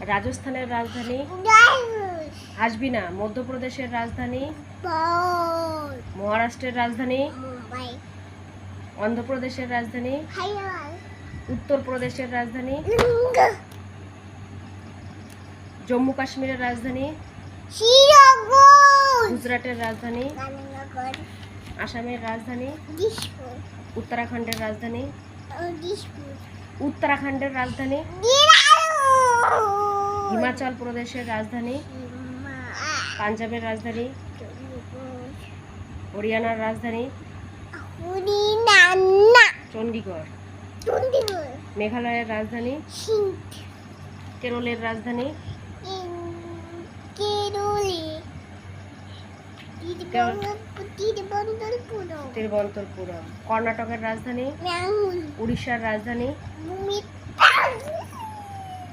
রাজস্থানের রাজধানী? আসবি না। মধ্যপ্রদেশের রাজধানী? মহারাষ্ট্রের রাজধানী? অন্ধ্রপ্রদেশের রাজধানী? উত্তরপ্রদেশের রাজধানী? জম্মু কাশ্মীরের রাজধানী গুজরাটের রাজধানী? আসামের রাজধানী? উত্তরাখণ্ডের রাজধানী? উত্তরাখণ্ডের রাজধানী? হিমাচল প্রদেশের রাজধানী পাঞ্জাবের রাজধানী হরিয়ানার রাজধানী চণ্ডীগড় মেঘালয়ের রাজধানী কেরলের রাজধানী তিরুবনন্তপুরম। কর্ণাটকের রাজধানী উড়িষ্যার রাজধানী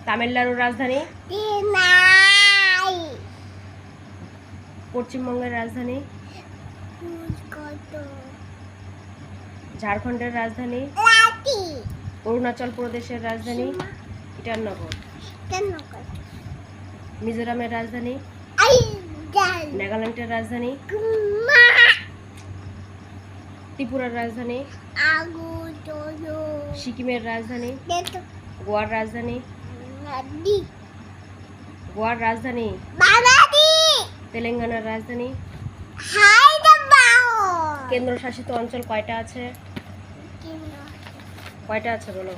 তামিলনাড়ুর রাজধানী? পশ্চিমবঙ্গের রাজধানী? ঝাড়খণ্ডের রাজধানী? অরুণাচল প্রদেশের রাজধানী? ইটানগর। মিজোরামের রাজধানী? নাগাল্যান্ডের রাজধানী? ত্রিপুরার রাজধানী? সিকিমের রাজধানী? গোয়ার রাজধানী? গোয়ার রাজধানী। তেলেঙ্গানার রাজধানী। হায়দ্রাবাদ কেন্দ্রশাসিত অঞ্চল কয়টা আছে? কয়টা আছে বলো?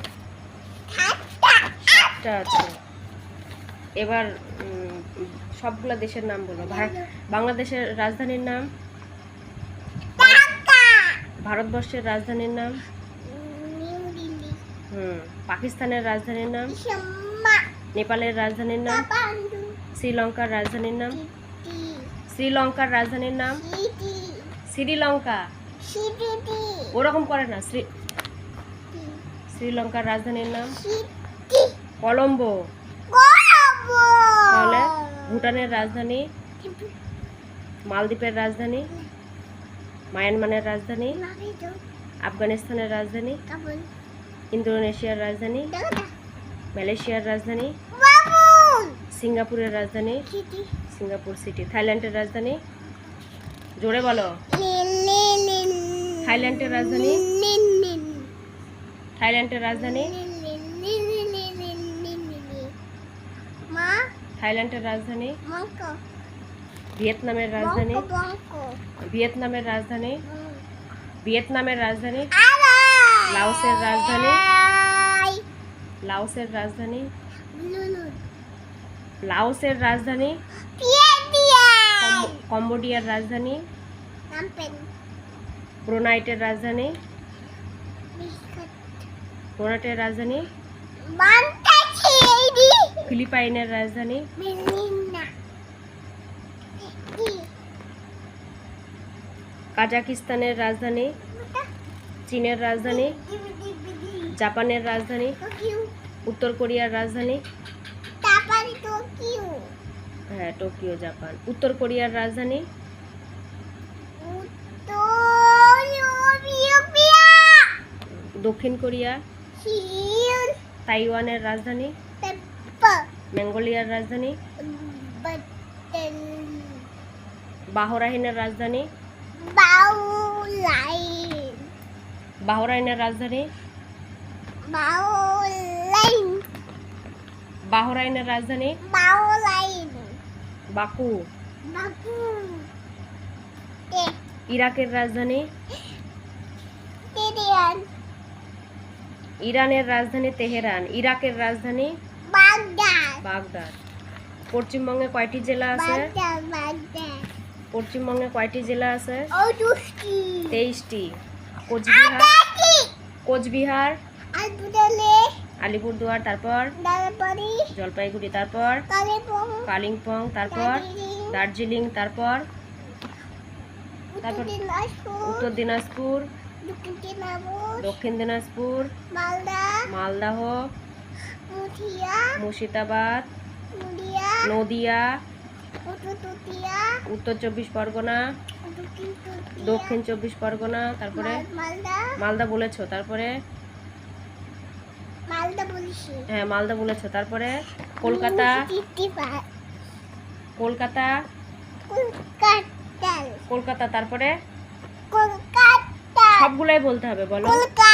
সাতটা। আছে। এবার সবগুলা দেশের নাম বলো। বাংলাদেশের রাজধানীর নাম? ভারতবর্ষের রাজধানীর নাম? হুম পাকিস্তানের রাজধানীর নাম? নেপালের রাজধানীর নাম? শ্রীলঙ্কার রাজধানীর নাম? শ্রীলঙ্কার রাজধানীর নাম? শ্রীলঙ্কা। ওরকম করে না শ্রী শ্রীলঙ্কার রাজধানীর নাম? কলম্বো। তাহলে ভুটানের রাজধানী মালদ্বীপের রাজধানী মায়ানমারের রাজধানী আফগানিস্তানের রাজধানী ইন্দোনেশিয়ার রাজধানী মালয়েশিয়ার রাজধানী সিঙ্গাপুরের রাজধানী সিঙ্গাপুর সিটি থাইল্যান্ডের রাজধানী জোরে বলো থাইল্যান্ডের রাজধানী থাইল্যান্ডের রাজধানী থাইল্যান্ডের রাজধানী ভিয়েতনামের রাজধানী ভিয়েতনামের রাজধানী ভিয়েতনামের রাজধানী লাওসের রাজধানী লাওসের রাজধানী? লাওসের রাজধানী? কম্বোডিয়ার রাজধানী? ব্রোনাইটের রাজধানী? ব্রোনাইটের রাজধানী? ফিলিপাইনের রাজধানী? কাজাকিস্তানের রাজধানী? চীনের রাজধানী? জাপানের রাজধানী উত্তর কোরিয়ার রাজধানী। টোকিও হ্যাঁ টোকিও জাপান উত্তর কোরিয়ার রাজধানী। দক্ষিণ কোরিয়া। তাইওয়ানের রাজধানী। পেপার মঙ্গোলিয়ার রাজধানী। বাহরাইনের রাজধানী। বাহরাইনের রাজধানী। বাউলাইন বাহরাইনের রাজধানী? বাউলাইন বাকু। বাকু। ইরাকের রাজধানী? তেরিয়ান ইরানের রাজধানী তেহরান। ইরাকের রাজধানী? বাগদাদ। বাগদাদ। পশ্চিমবঙ্গে কয়টি জেলা আছে? পশ্চিমবঙ্গে কয়টি জেলা আছে? তেইশটি। কোচবিহার? কোচবিহার? আলিপুরদুয়ার। তারপর? জলপাইগুড়ি তারপর? কালিম্পং। তারপর? দার্জিলিং। তারপর? উত্তর দিনাজপুর। উত্তর দিনাজপুর। দক্ষিণ দিনাজপুর। মালদা। মালদাহ। মুর্শিদাবাদ। নদিয়া। উত্তর চব্বিশ পরগনা। দক্ষিণ চব্বিশ পরগনা তারপরে? মালদা বলেছ তারপরে? হ্যাঁ মালদা বলেছ। তারপরে কলকাতা? কলকাতা কলকাতা? কলকাতা কলকাতা তারপরে? কলকাতা সবগুলাই বলতে হবে বলো। কলকাতা।